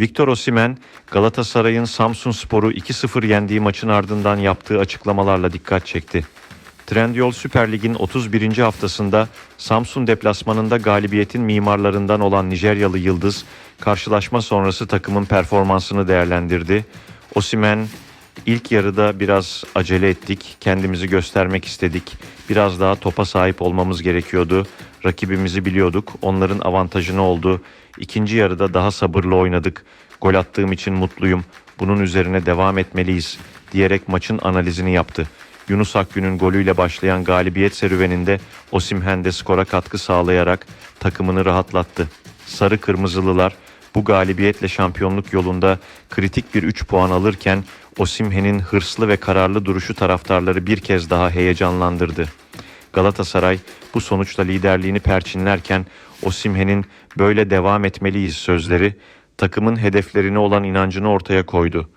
Victor Osimhen, Galatasaray'ın Samsun Spor'u 2-0 yendiği maçın ardından yaptığı açıklamalarla dikkat çekti. Trendyol Süper Lig'in 31. haftasında Samsun deplasmanında galibiyetin mimarlarından olan Nijeryalı Yıldız, karşılaşma sonrası takımın performansını değerlendirdi. Osimhen, ilk yarıda biraz acele ettik, kendimizi göstermek istedik. Biraz daha topa sahip olmamız gerekiyordu. Rakibimizi biliyorduk, onların avantajını oldu. İkinci yarıda daha sabırlı oynadık. Gol attığım için mutluyum. Bunun üzerine devam etmeliyiz diyerek maçın analizini yaptı. Yunus Akgün'ün golüyle başlayan galibiyet serüveninde Osimhen de skora katkı sağlayarak takımını rahatlattı. Sarı Kırmızılılar bu galibiyetle şampiyonluk yolunda kritik bir 3 puan alırken Osimhen'in hırslı ve kararlı duruşu taraftarları bir kez daha heyecanlandırdı. Galatasaray bu sonuçla liderliğini perçinlerken Osimhen'in böyle devam etmeliyiz sözleri takımın hedeflerine olan inancını ortaya koydu.